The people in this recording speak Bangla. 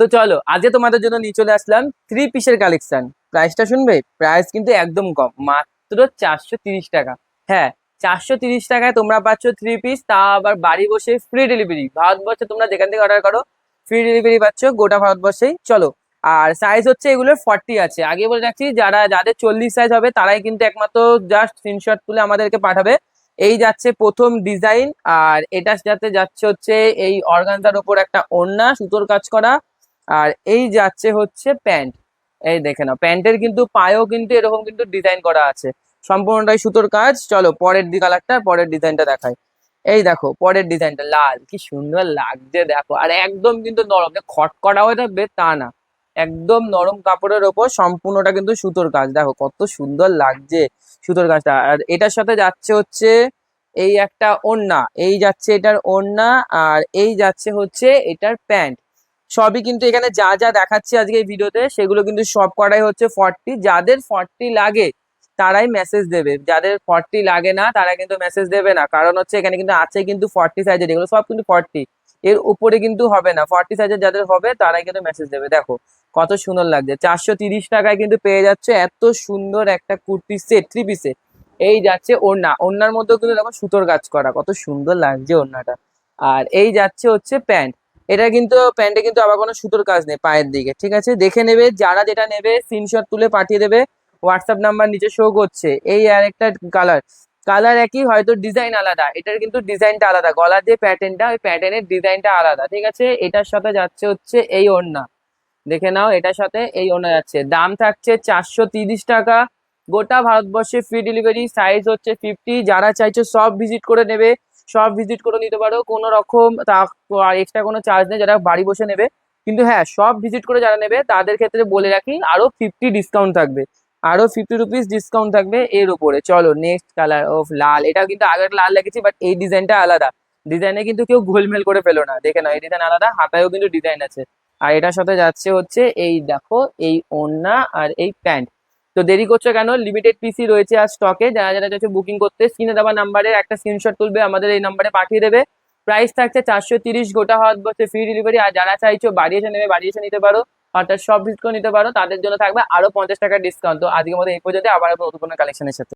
তো চলো, আজকে তোমাদের জন্য নিয়ে চলে আসলাম থ্রি পিসের কালেকশন প্রাইসটা শুনবে? প্রাইস কিন্তু একদম কম, মাত্র চারশো টাকা। হ্যাঁ চারশো তিরিশ টাকায় তোমরা পাচ্ছ থ্রি পিস তা আবার বাড়ি বসে ফ্রি ডেলিভারি ভারতবর্ষে তোমরা যেখান থেকে অর্ডার করো ফ্রি ডেলিভারি পাচ্ছ গোটা ভারতবর্ষেই। চলো, আর সাইজ হচ্ছে এগুলোর ফর্টি আছে। আগে বলে রাখছি, যারা, যাদের চল্লিশ সাইজ হবে, তারাই কিন্তু একমাত্র জাস্ট স্ক্রিনশট তুলে আমাদেরকে পাঠাবে। এই যাচ্ছে প্রথম ডিজাইন আর এটা যাতে যাচ্ছে হচ্ছে এই অর্গানজার ওপর একটা ওড়না, সুতোর কাজ করা। আর এই যাচ্ছে হচ্ছে প্যান্ট। এই দেখে নাও, প্যান্টের কিন্তু পায়েও কিন্তু এরকম কিন্তু ডিজাইন করা আছে। সম্পূর্ণটাই সুতোর কাজ। চলো, পরের দি কালারটা পরের ডিজাইনটা দেখাই। এই দেখো, পরের ডিজাইনটা, লাল। কি সুন্দর লাগছে, দেখো। আর একদম কিন্তু নরম খটকটা হয়ে থাকবে তা না। একদম নরম কাপড়ের ওপর সম্পূর্ণটা কিন্তু সুতোর কাজ। দেখো, কত সুন্দর লাগছে সুতোর কাজটা। আর এটার সাথে যাচ্ছে হচ্ছে এই একটা ওড়না। এই যাচ্ছে এটার ওড়না, আর এই যাচ্ছে হচ্ছে এটার প্যান্ট। সবই কিন্তু এখানে যা যা দেখাচ্ছি আজকে এই ভিডিওতে, সেগুলো কিন্তু সব কটাই হচ্ছে ফর্টি যাদের ফর্টি লাগে, তারাই মেসেজ দেবে। যাদের ফর্টি লাগে না, তারা কিন্তু মেসেজ দেবে না। কারণ হচ্ছে এখানে কিন্তু আছে কিন্তু ফর্টি সাইজের এগুলো সব কিন্তু ফর্টি এর উপরে কিন্তু হবে না। ফর্টি সাইজের যাদের হবে, তারাই কিন্তু মেসেজ দেবে। দেখো, কত সুন্দর লাগছে। চারশো তিরিশ টাকায় কিন্তু পেয়ে যাচ্ছে এত সুন্দর একটা কুর্তি সেট থ্রি পিসে এই যাচ্ছে ওড়না। ওড়নার মধ্যেও কিন্তু দেখো সুতোর কাজ করা। কত সুন্দর লাগছে ওড়নাটা। আর এই যাচ্ছে হচ্ছে প্যান্ট। এটা কিন্তু প্যান্টে কিন্তু আবার কোনো সুতোর কাজ নেই পায়ের দিকে, ঠিক আছে? দেখে নেবে, যারা যেটা নেবে স্ক্রিনশট তুলে পাঠিয়ে দেবে হোয়াটসঅ্যাপ নাম্বার নিচে শো করছে। এই আর একটা কালার কালার একই, হয়তো ডিজাইন আলাদা। এটার কিন্তু ডিজাইনটা আলাদা। গলার যে প্যাটার্নটা ওই প্যাটার্নের ডিজাইনটা আলাদা, ঠিক আছে? এটার সাথে যাচ্ছে হচ্ছে এই ওড়না। দেখে নাও, এটার সাথে এই ওড়না যাচ্ছে। দাম থাকছে চারশো টাকা। গোটা ভারতবর্ষে ফ্রি ডেলিভারি সাইজ হচ্ছে ফিফটি যারা চাইছো সব ভিজিট করে নেবে। সব ভিজিট করে নিতে পারো। কোনো রকম আর এক্সট্রা কোনো চার্জ নেই, যারা বাড়ি বসে নেবে। কিন্তু হ্যাঁ সব ভিজিট করে যারা নেবে, তাদের ক্ষেত্রে বলে রাখি, আরও ফিফটি ডিসকাউন্ট থাকবে। আরও ফিফটি রুপিস ডিসকাউন্ট থাকবে এর উপরে। চলো নেক্সট কালার অফ লাল। এটা কিন্তু আগের লাল লেগেছি বাট এই ডিজাইনটা আলাদা। ডিজাইনে কিন্তু কেউ গোলমেল করে ফেলো না। দেখে নাও, এই ডিজাইন আলাদা। হাতায়ও কিন্তু ডিজাইন আছে। আর এটার সাথে যাচ্ছে হচ্ছে এই দেখো, এই ওড়না আর এই প্যান্ট। তো দেরি করছ কেন? লিমিটেড পিসি রয়েছে আর স্টকে যারা যারা চাইছে বুকিং করতে স্ক্রিনে দেওয়া নাম্বারে একটা স্ক্রিনশট তুলবে, আমাদের এই নাম্বারে পাঠিয়ে দেবে। প্রাইস থাকছে চারশো তিরিশ গোটা হাত বসে ফ্রি ডেলিভারি আর যারা চাইছো বাড়ি এসে নেবে বাড়ি এসে নিতে পারো। অর্থাৎ সব করে নিতে পারো। তাদের জন্য থাকবে আরও পঞ্চাশ টাকার ডিসকাউন্ট তো আজকের মতো এই পর্যন্ত আবার নতুন কোনো কালেকশনের সাথে।